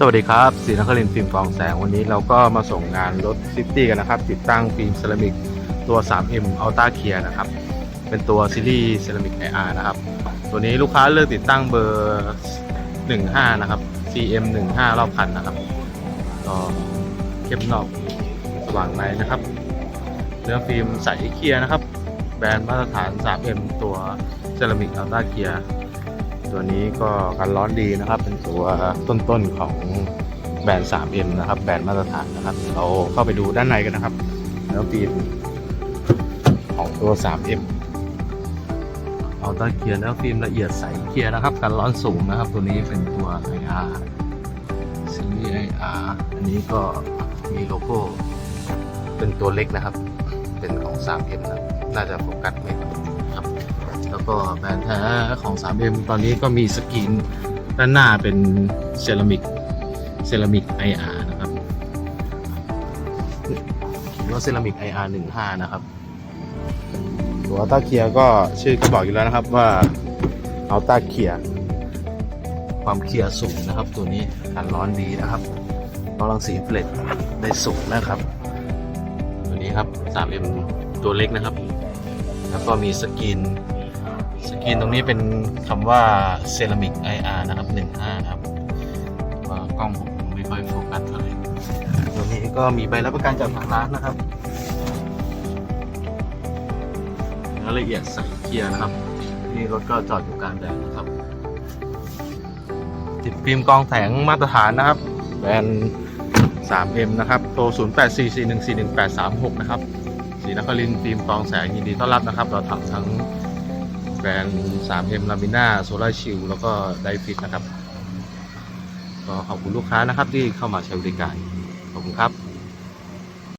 สวัสดีครับศรีนครินฟิล์มฟองแสงวันนี้เราก็มาส่งงานรถซิตี้กันนะครับ ติดตั้งฟิล์มเซรามิกตัว 3M Ultra Clear นะครับ เป็นตัวซีรีส์เซรามิก IR นะครับ ตัวนี้ลูกค้าเลือกติดตั้งเบอร์ 15 นะครับ CM 15รอบคันนะครับก็เข้มนอกสว่างในนะครับ เนื้อฟิล์มใสเคลียร์นะครับ แบรนด์มาตรฐาน 3M ตัวเซรามิก Ultra Clear ตัวนี้ก็กันร้อนดีนะครับ เป็นตัวต้นๆของแบรนด์ 3M นะครับ แบรนด์มาตรฐานนะครับ เราเข้าไปดูด้านในกันนะครับ แล้วฟิล์มของตัว 3M เอาตาเคียร์แล้วฟิล์มละเอียดใสเคียร์นะครับ กันร้อนสูงนะครับ ตัวนี้เป็นตัว IR ซีรีส์ IR อันนี้ก็มีโลโก้ เป็นตัวเล็กนะครับ เป็นของ 3M นะครับน่าจะโฟกัสไม่ถูก ก็แบรนด์แท้ของ 3M ตอนนี้ก็มีสกรีนด้านหน้าเป็นเซรามิกเซรามิก IR นะครับเขียนว่าเซรามิก IR 15 นะครับ ตัวอัลต้าเคียก็ชื่อก็บอกอยู่แล้วนะครับว่าอัลต้าเคียความเคลียร์สูงนะครับ ตัวนี้กันร้อนดีนะครับกำลังสีเฟลตได้สูงนะครับ ตัวนี้ครับ 3M ตัวเล็กนะครับ แล้วก็มีสกรีน สกรีนตรงนี้เป็นคำว่าเซรามิก IR นะครับ 15 ครับว่ากล้องผมไม่ค่อยโฟกัสเท่าไหร่ตัวนี้ก็มีใบรับประกันจากทางร้านนะครับเนื้อละเอียดใส่เคลียร์นะครับ นี่รถก็จอดอยู่กลางแดดนะครับ ติดฟิล์มกองแสงมาตรฐานนะครับแบรนด์ 3M นะครับ โทร 0844141836 นะครับศรีนครินทร์ฟิล์มกองแสงยินดีต้อนรับนะครับ เราทำทั้ง แบรนด์ 3M l a m i n a Solar Shield แล้วก็ไดฟิตนะครับ ก็ขอบคุณลูกค้านะครับที่เข้ามาใช้บริการ ขอบคุณครับ